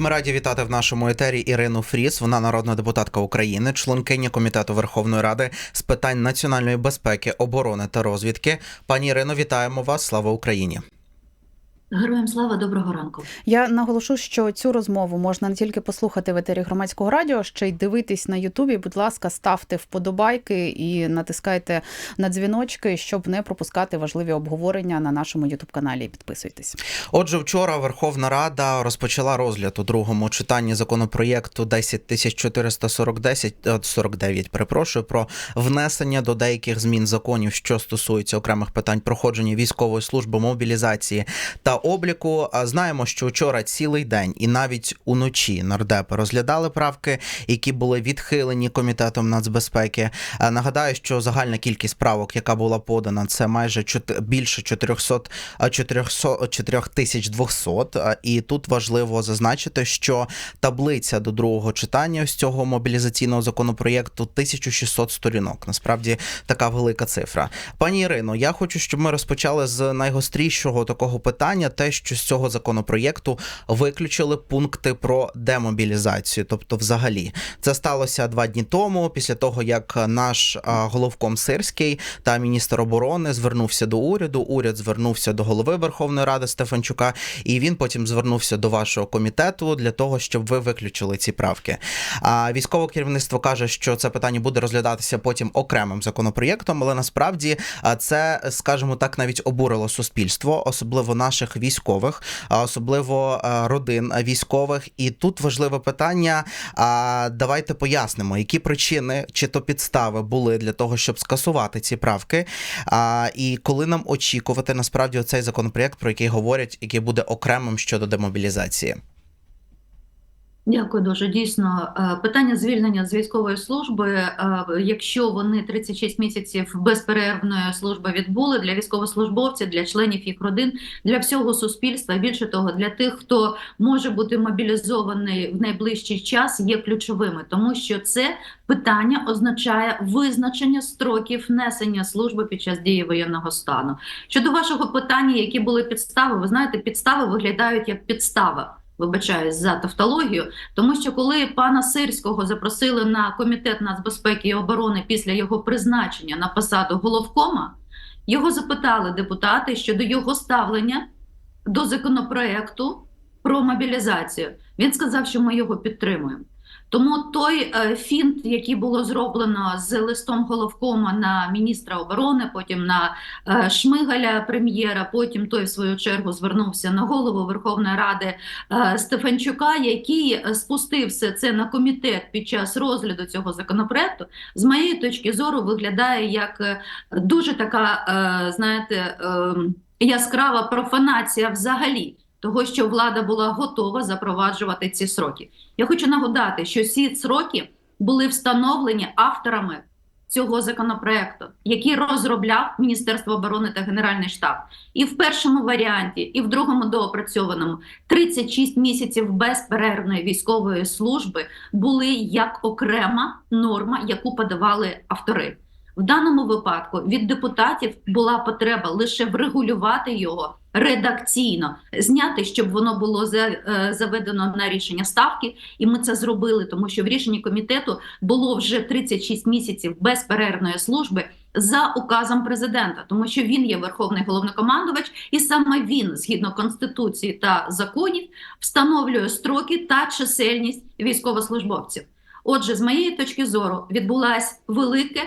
Ми раді вітати в нашому етері Ірину Фріс. Вона народна депутатка України, членкиня комітету Верховної Ради з питань національної безпеки, оборони та розвідки. Пані Ірино, вітаємо вас! Слава Україні! Героям слава доброго ранку. Я наголошу, що цю розмову можна не тільки послухати в етері громадського радіо, ще й дивитись на Ютубі. Будь ласка, ставте вподобайки і натискайте на дзвіночки, щоб не пропускати важливі обговорення на нашому Ютуб каналі. Підписуйтесь. Отже, вчора Верховна Рада розпочала розгляд у другому читанні законопроєкту 10440 49, перепрошую, про внесення до деяких змін законів, що стосуються окремих питань проходження військової служби, мобілізації та обліку. Знаємо, що вчора цілий день і навіть уночі нардепи розглядали правки, які були відхилені комітетом нацбезпеки. Нагадаю, що загальна кількість правок, яка була подана, це майже більше 400, а, 400 4200. І тут важливо зазначити, що таблиця до другого читання ось цього мобілізаційного законопроєкту 1600 сторінок. Насправді така велика цифра. Пані Ірино, я хочу, щоб ми розпочали з найгострішого такого питання: те, що з цього законопроєкту виключили пункти про демобілізацію. Тобто, взагалі, це сталося два дні тому, після того як наш головком Сирський та міністр оборони звернувся до уряду. Уряд звернувся до голови Верховної Ради Стефанчука, і він потім звернувся до вашого комітету для того, щоб ви виключили ці правки. А військове керівництво каже, що це питання буде розглядатися потім окремим законопроєктом, але насправді це, скажімо так, навіть обурило суспільство, особливо наших військових, особливо родин військових. І тут важливе питання. Давайте пояснимо, які причини чи то підстави були для того, щоб скасувати ці правки. І коли нам очікувати насправді оцей законопроект, про який говорять, який буде окремим щодо демобілізації. Дякую дуже. Дійсно, е, питання звільнення з військової служби, е, якщо вони 36 місяців безперервної служби відбули для військовослужбовців, для членів їх родин, для всього суспільства, більше того, для тих, хто може бути мобілізований в найближчий час, є ключовими, тому що це питання означає визначення строків несення служби під час дії воєнного стану. Щодо вашого питання, які були підстави, ви знаєте, підстави виглядають як підстава. Вибачаюсь за тавтологію, тому що коли пана Сирського запросили на комітет нацбезпеки і оборони після його призначення на посаду головкома, його запитали депутати щодо його ставлення до законопроекту про мобілізацію. Він сказав, що ми його підтримуємо. Тому той е, фінт, який було зроблено з листом головкома на міністра оборони, потім на е, Шмигаля прем'єра, потім той в свою чергу звернувся на голову Верховної Ради е, Стефанчука, який спустив все це на комітет під час розгляду цього законопроекту, з моєї точки зору виглядає як дуже така, знаєте, е, яскрава профанація взагалі. Того, що влада була готова запроваджувати ці сроки. Я хочу нагадати, що ці сроки були встановлені авторами цього законопроекту, який розробляв Міністерство оборони та Генеральний штаб. І в першому варіанті, і в другому доопрацьованому 36 місяців безперервної військової служби були як окрема норма, яку подавали автори. В даному випадку від депутатів була потреба лише врегулювати його редакційно, зняти, щоб воно було е, заведено на рішення ставки, і ми це зробили, тому що в рішенні комітету було вже 36 місяців безперервної служби за указом президента, тому що він є верховний головнокомандувач, і саме він, згідно конституції та законів, встановлює строки та чисельність військовослужбовців. Отже, з моєї точки зору, відбулася велике.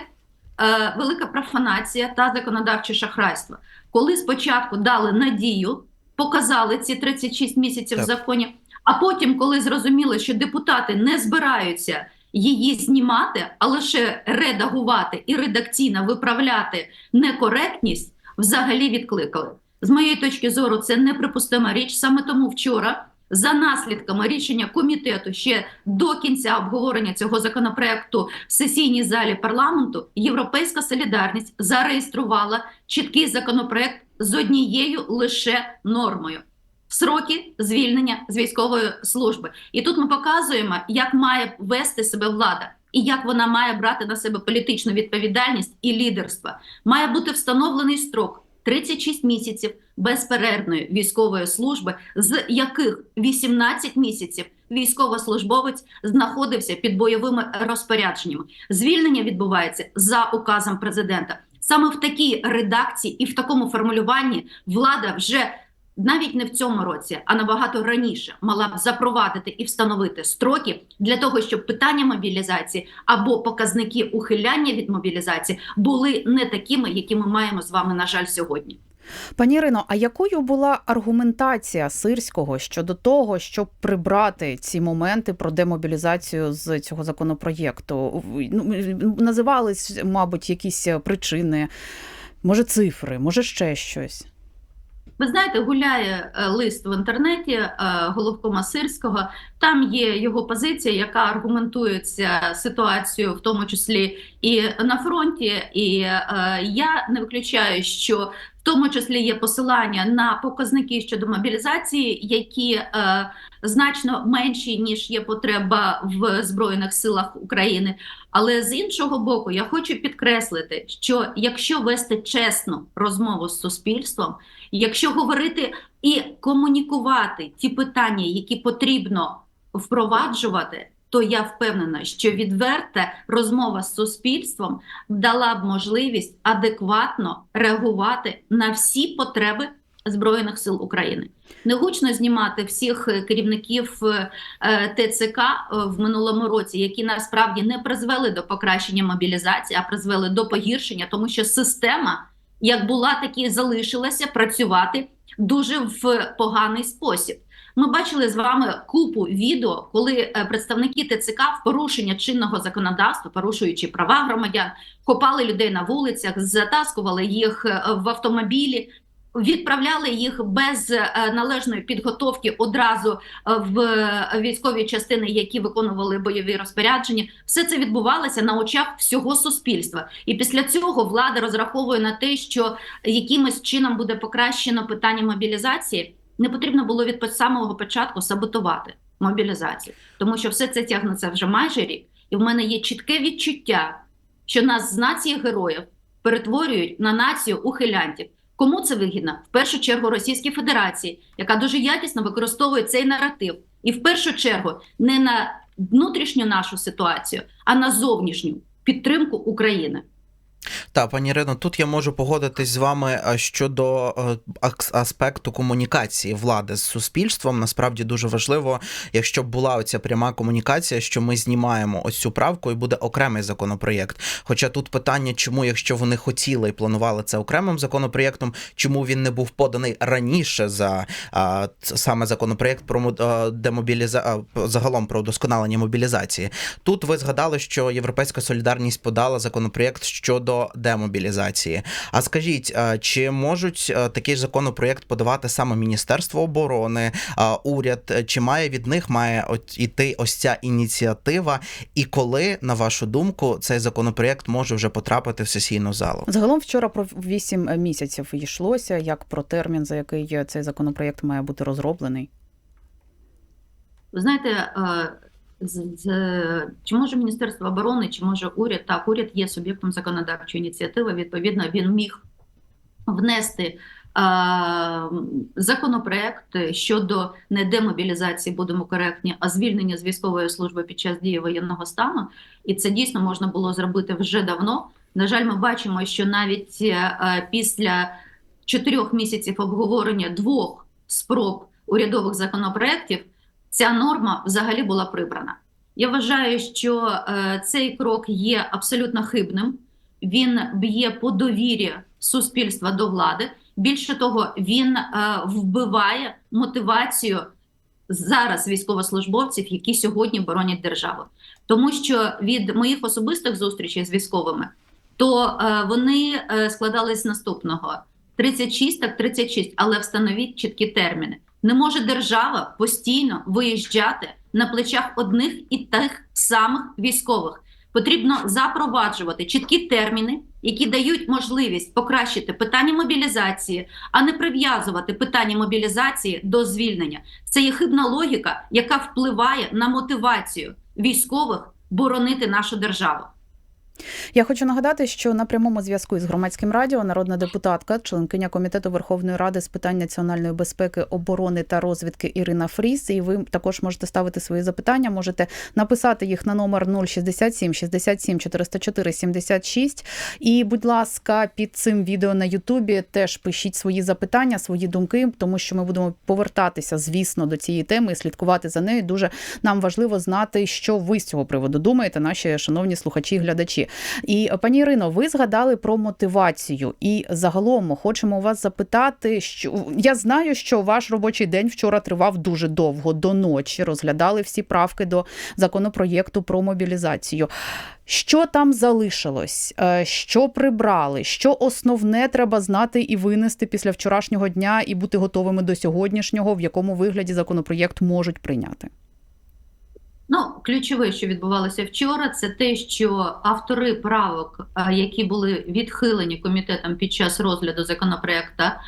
Е, велика профанація та законодавче шахрайство. Коли спочатку дали надію, показали ці 36 місяців в законі, а потім, коли зрозуміли, що депутати не збираються її знімати, а лише редагувати і редакційно виправляти некоректність, взагалі відкликали. З моєї точки зору, це неприпустима річ. Саме тому вчора за наслідками рішення комітету ще до кінця обговорення цього законопроекту в сесійній залі парламенту Європейська солідарність зареєструвала чіткий законопроект з однією лише нормою. Сроки звільнення з військової служби, і тут ми показуємо, як має вести себе влада і як вона має брати на себе політичну відповідальність і лідерство. Має бути встановлений строк 36 місяців безперервної військової служби, з яких 18 місяців військовослужбовець знаходився під бойовими розпорядженнями. Звільнення відбувається за указом президента. Саме в такій редакції і в такому формулюванні влада вже навіть не в цьому році, а набагато раніше мала б запровадити і встановити строки для того, щоб питання мобілізації або показники ухиляння від мобілізації були не такими, які ми маємо з вами, на жаль, сьогодні. Пані Ірино, а якою була аргументація сирського щодо того, щоб прибрати ці моменти про демобілізацію з цього законопроєкту? Ну, називались, мабуть, якісь причини, може, цифри, може ще щось. Ви знаєте, гуляє е, лист в інтернеті е, головкома Сирського. Там є його позиція, яка аргументується ситуацією, в тому числі і на фронті. І е, я не виключаю, що в тому числі є посилання на показники щодо мобілізації, які е, значно менші ніж є потреба в збройних силах України. Але з іншого боку, я хочу підкреслити, що якщо вести чесну розмову з суспільством, якщо говорити і комунікувати ті питання, які потрібно впроваджувати, то я впевнена, що відверта розмова з суспільством дала б можливість адекватно реагувати на всі потреби Збройних сил України. Негучно знімати всіх е, керівників е, ТЦК е, в минулому році, які насправді не призвели до покращення мобілізації, а призвели до погіршення, тому що система, як була, так і залишилася працювати дуже в поганий спосіб. Ми бачили з вами купу відео, коли е, представники ТЦК в порушення чинного законодавства, порушуючи права громадян, копали людей на вулицях, затаскували їх е, в автомобілі. Відправляли їх без е, належної підготовки одразу в військові частини, які виконували бойові розпорядження. Все це відбувалося на очах всього суспільства. І після цього влада розраховує на те, що якимось чином буде покращено питання мобілізації. Не потрібно було від самого початку саботувати мобілізацію, тому що все це тягнеться вже майже рік, і в мене є чітке відчуття, що нас з нації героїв перетворюють на націю ухилянтів. Кому це вигідно? В першу чергу Російській Федерації, яка дуже якісно використовує цей наратив, і в першу чергу не на внутрішню нашу ситуацію, а на зовнішню підтримку України. Та, пані Ірино, тут я можу погодитись з вами е, щодо е, аспекту комунікації влади з суспільством. Насправді дуже важливо, якщо б була оця пряма комунікація, що ми знімаємо ось цю правку і буде окремий законопроєкт. Хоча тут питання, чому, якщо вони хотіли і планували це окремим законопроєктом, чому він не був поданий раніше за а, саме законопроєкт про мо- демобіліза... загалом про удосконалення мобілізації. Тут ви згадали, що Європейська солідарність подала законопроєкт щодо демобілізації. А скажіть, чи можуть такий законопроєкт подавати саме Міністерство оборони, уряд? Чи має від них має от іти ось ця ініціатива? І коли, на вашу думку, цей законопроєкт може вже потрапити в сесійну залу? Загалом вчора про 8 місяців йшлося, як про термін, за який цей законопроєкт має бути розроблений. Ви знаєте, е, з- з- чи може Міністерство оборони, чи може уряд, так, уряд є суб'єктом законодавчої ініціативи. Відповідно, він міг внести законопроект щодо не демобілізації, будемо коректні, а звільнення з військової служби під час дії воєнного стану. І це дійсно можна було зробити вже давно. На жаль, ми бачимо, що навіть е, після чотирьох місяців обговорення двох спроб урядових законопроєктів ця норма взагалі була прибрана. Я вважаю, що е, цей крок є абсолютно хибним. Він б'є по довірі суспільства до влади. Більше того, він е, вбиває мотивацію зараз військовослужбовців, які сьогодні боронять державу. Тому що від моїх особистих зустрічей з військовими, то е, вони складались з наступного: 36, так 36, але встановіть чіткі терміни. Не може держава постійно виїжджати на плечах одних і тих самих військових. Потрібно запроваджувати чіткі терміни, які дають можливість покращити питання мобілізації, а не прив'язувати питання мобілізації до звільнення. Це є хибна логіка, яка впливає на мотивацію військових боронити нашу державу. Я хочу нагадати, що на прямому зв'язку із громадським радіо народна депутатка, членкиня комітету Верховної Ради з питань національної безпеки, оборони та розвідки Ірина Фріс. І ви також можете ставити свої запитання. Можете написати їх на номер 067 67 404 76. І, будь ласка, під цим відео на Ютубі теж пишіть свої запитання, свої думки, тому що ми будемо повертатися, звісно, до цієї теми і слідкувати за нею. Дуже нам важливо знати, що ви з цього приводу думаєте, наші шановні слухачі і глядачі. І пані Ірино, ви згадали про мотивацію, і загалом ми хочемо вас запитати, що я знаю, що ваш робочий день вчора тривав дуже довго до ночі. Розглядали всі правки до законопроєкту про мобілізацію. Що там залишилось? Е, Що прибрали? Що основне треба знати і винести після вчорашнього дня і бути готовими до сьогоднішнього, в якому вигляді законопроєкт можуть прийняти? Ну, ключове, що відбувалося вчора, це те, що автори правок, які були відхилені комітетом під час розгляду законопроекта,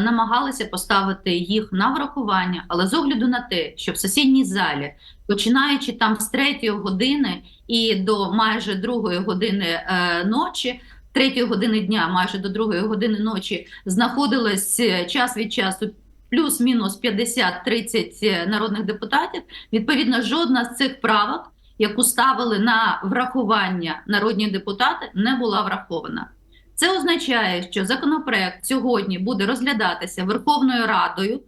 намагалися поставити їх на врахування, але з огляду на те, що в сесійній залі, починаючи там з третьої години і до майже другої години е, ночі. Третьої години дня, майже до другої години ночі, знаходилось е, час від часу плюс-мінус 50-30 народних депутатів. Відповідно, жодна з цих правок, яку ставили на врахування народні депутати, не була врахована. Це означає, що законопроект сьогодні буде розглядатися Верховною Радою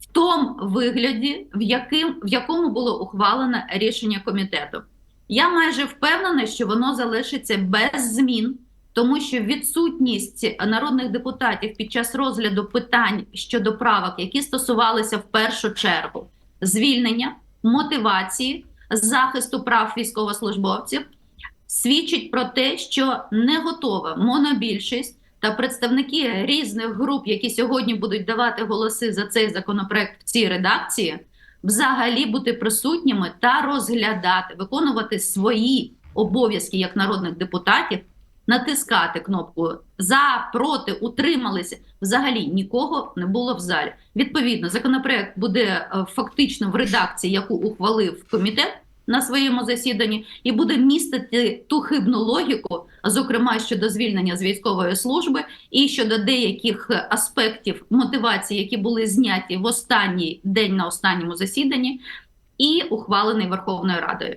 в тому вигляді, в, яким, в якому було ухвалено рішення комітету. Я майже впевнена, що воно залишиться без змін, тому що відсутність народних депутатів під час розгляду питань щодо правок, які стосувалися в першу чергу звільнення, мотивації, захисту прав військовослужбовців, свідчить про те, що не готова монобільшість та представники різних груп, які сьогодні будуть давати голоси за цей законопроект в цій редакції, взагалі бути присутніми та розглядати, виконувати свої обов'язки як народних депутатів натискати кнопку за, проти, утрималися. Взагалі нікого не було в залі. Відповідно, законопроект буде е, фактично в редакції, яку ухвалив комітет на своєму засіданні, і буде містити ту хибну логіку, зокрема щодо звільнення з військової служби, і щодо деяких аспектів мотивації, які були зняті в останній день на останньому засіданні, і ухвалений Верховною Радою.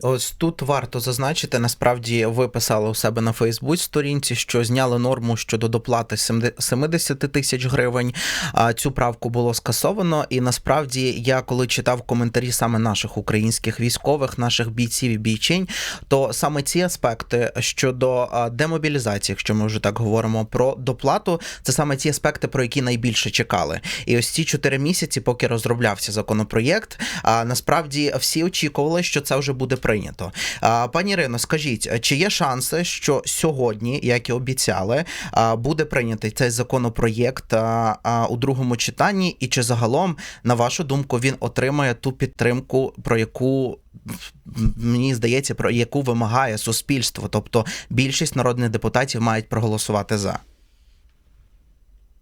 Ось тут варто зазначити, насправді ви писали у себе на Фейсбуці сторінці, що зняли норму щодо доплати 70 тисяч гривень. А цю правку було скасовано. І насправді я коли читав коментарі саме наших українських військових, наших бійців і бійчинь, то саме ці аспекти щодо демобілізації, якщо ми вже так говоримо про доплату, це саме ті аспекти, про які найбільше чекали. І ось ці чотири місяці, поки розроблявся законопроєкт, насправді всі очікували, що це вже буде прийнято. Пані Ірино, скажіть, чи є шанси, що сьогодні, як і обіцяли, буде прийнятий цей законопроєкт у другому читанні, і чи загалом, на вашу думку, він отримає ту підтримку, про яку мені здається, про яку вимагає суспільство, тобто більшість народних депутатів мають проголосувати за.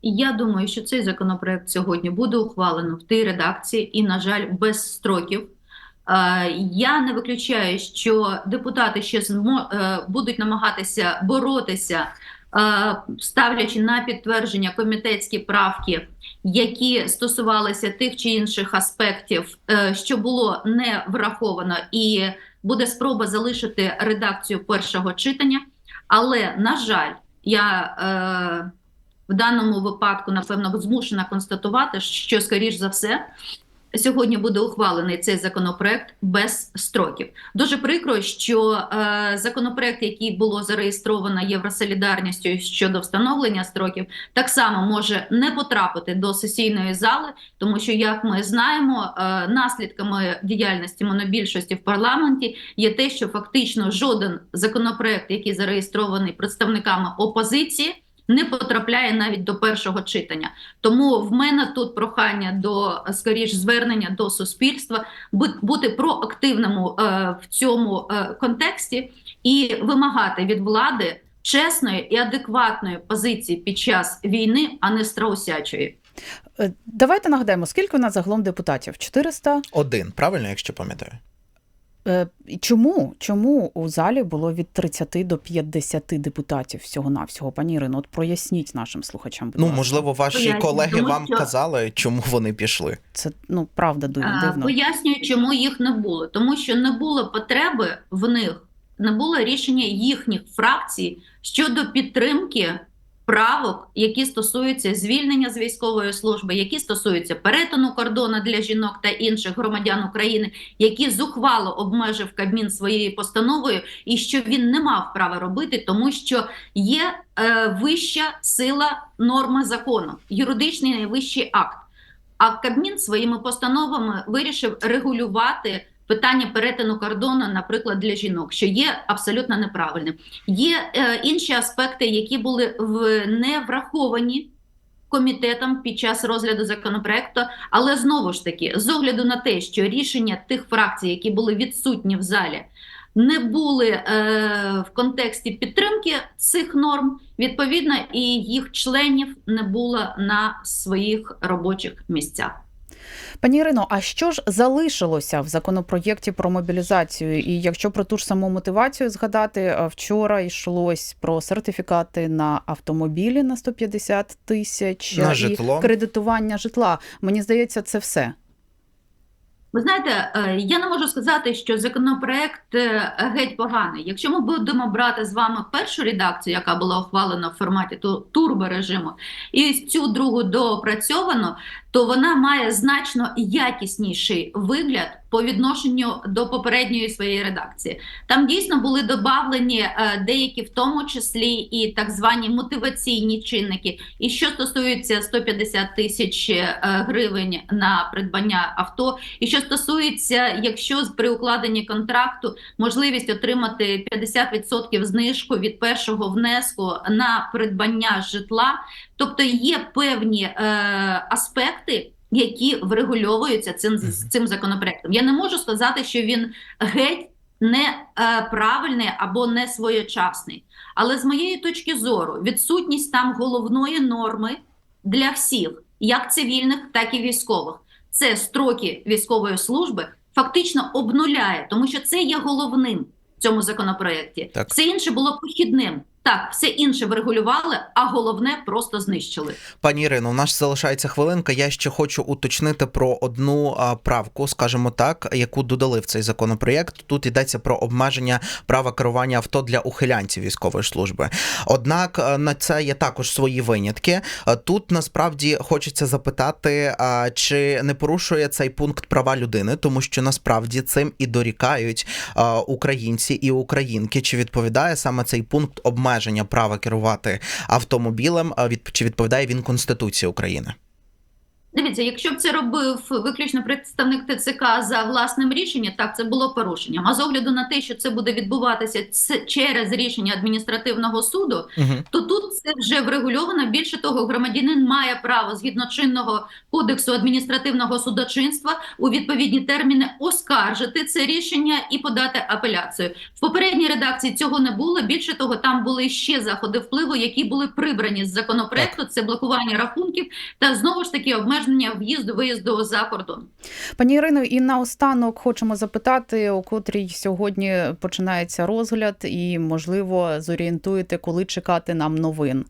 Я думаю, що цей законопроект сьогодні буде ухвалено в тій редакції і, на жаль, без строків. Е, Я не виключаю, що депутати ще е, будуть намагатися боротися, е, ставлячи на підтвердження комітетські правки, які стосувалися тих чи інших аспектів, що було не враховано, і буде спроба залишити редакцію першого читання. Але, на жаль, я в даному випадку, напевно, змушена констатувати, що, скоріш за все, сьогодні буде ухвалений цей законопроект без строків. Дуже прикро, що е, законопроект, який було зареєстровано Євросолідарністю щодо встановлення строків, так само може не потрапити до сесійної зали, тому що, як ми знаємо, е, наслідками діяльності монобільшості в парламенті є те, що фактично жоден законопроект, який зареєстрований представниками опозиції. Не потрапляє навіть до першого читання, тому в мене тут прохання до скоріш звернення до суспільства бу- бути проактивному е, в цьому е, контексті і вимагати від влади чесної і адекватної позиції під час війни, а не страусячої. Е, Давайте нагадаємо, скільки у нас загалом депутатів? 400? Один, правильно, якщо пам'ятаю? Е, Чому? Чому у залі було від 30 до 50 депутатів всього навсього? Пані Ірино, от проясніть нашим слухачам. Будь Ну, ласка. можливо, ваші Поясню, колеги тому вам що- казали, чому вони пішли. це ну правда дивно. Пояснюю, чому їх не було. Тому що не було потреби в них, не було рішення їхніх фракцій щодо підтримки правок, які стосуються звільнення з військової служби, які стосуються перетину кордону для жінок та інших громадян України, які зухвало обмежив Кабмін своєю постановою, і що він не мав права робити, тому що є е, вища сила норми закону, юридичний найвищий акт. А Кабмін своїми постановами вирішив регулювати питання перетину кордону, наприклад, для жінок, що є абсолютно неправильним. Є е, інші аспекти, які були в, не враховані комітетом під час розгляду законопроекту, але знову ж таки, з огляду на те, що рішення тих фракцій, які були відсутні в залі, не були е, в контексті підтримки цих норм, відповідно, і їх членів не було на своїх робочих місцях. Пані Ірино, а що ж залишилося в законопроєкті про мобілізацію? І якщо про ту ж саму мотивацію згадати, е, вчора йшлось про сертифікати на автомобілі на 150 тисяч На і житло. кредитування житла. Мені здається, це все. Ви знаєте, е, я не можу сказати, що законопроект е, геть поганий. Якщо ми будемо брати з вами першу редакцію, яка була ухвалена в форматі турборежиму, і цю другу доопрацьовану, то вона має значно якісніший вигляд по відношенню до попередньої своєї редакції. Там дійсно були додавлені е, деякі, в тому числі і так звані мотиваційні чинники. І що стосується 150 тисяч е, гривень на придбання авто, і що стосується, якщо при укладенні контракту можливість отримати 50% знижку від першого внеску на придбання житла, тобто є певні е, аспекти. Які врегульовуються цим цим законопроектом, я не можу сказати, що він геть не е, або не своєчасний. Але з моєї точки зору, відсутність там головної норми для всіх, як цивільних, так і військових, це строки військової служби, фактично обнуляє, тому що це є головним в цьому законопроекті. Так. Все інше було похідним. Так, все інше врегулювали, а головне просто знищили. Пані Ірино, у нас залишається хвилинка. Я ще хочу уточнити про одну правку, скажімо так, яку додали в цей законопроєкт. Тут йдеться про обмеження права керування авто для ухилянців військової служби. Однак на це є також свої винятки. Тут насправді хочеться запитати, чи не порушує цей пункт права людини, тому що насправді цим і дорікають українці і українки. Чи відповідає саме цей пункт обмеження права керувати автомобілем? Чи відповідає він Конституції України? Дивіться, якщо б це робив виключно представник ТЦК за власним рішенням, так це було порушенням. А з огляду на те, що це буде відбуватися через рішення адміністративного суду, Угу. то тут це вже врегульовано. Більше того, громадянин має право згідно чинного кодексу адміністративного судочинства у відповідні терміни оскаржити це рішення і подати апеляцію. В попередній редакції цього не було. Більше того, там були ще заходи впливу, які були прибрані з законопроекту. Це блокування рахунків та знову ж таки обмеження в'їзду виїзду за кордон. Пані Ірино, і наостанок хочемо запитати, у котрій сьогодні починається розгляд, і можливо зорієнтуєте, коли чекати нам новин.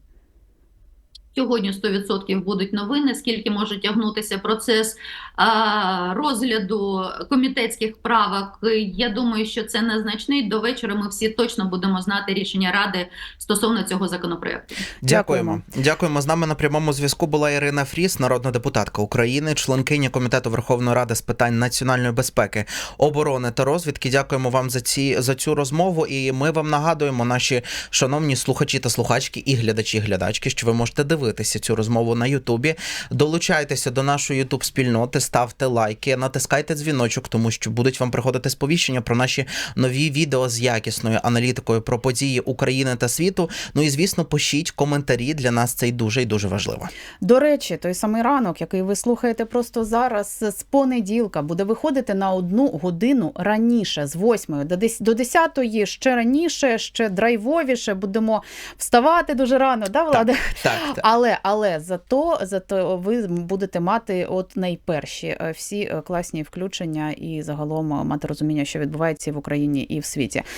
Сьогодні 100% будуть новини, скільки може тягнутися процес а, розгляду комітетських правок. Я думаю, що це незначний. До вечора ми всі точно будемо знати рішення ради стосовно цього законопроекту. Дякуємо. Дякуємо. З нами на прямому зв'язку була Ірина Фріс, народна депутатка України, членкиня комітету Верховної Ради з питань національної безпеки, оборони та розвідки. Дякуємо вам за ці за цю розмову. І ми вам нагадуємо, наші шановні слухачі та слухачки і глядачі, і глядачки, що ви можете дивитися цю розмову на Ютубі. Долучайтеся до нашої Ютуб спільноти, ставте лайки, натискайте дзвіночок, тому що будуть вам приходити сповіщення про наші нові відео з якісною аналітикою про події України та світу. Ну і звісно, пишіть коментарі. Для нас це й дуже і дуже важливо. До речі, той самий ранок, який ви слухаєте просто зараз, з понеділка, буде виходити на одну годину раніше, з 8 до 10, до 10 ще раніше, ще драйвовіше. Будемо вставати дуже рано, да, Влада? Так, так. Але але зато зато ви будете мати от найперші е, всі е, класні включення і загалом мати розуміння, що відбувається і в Україні і в світі.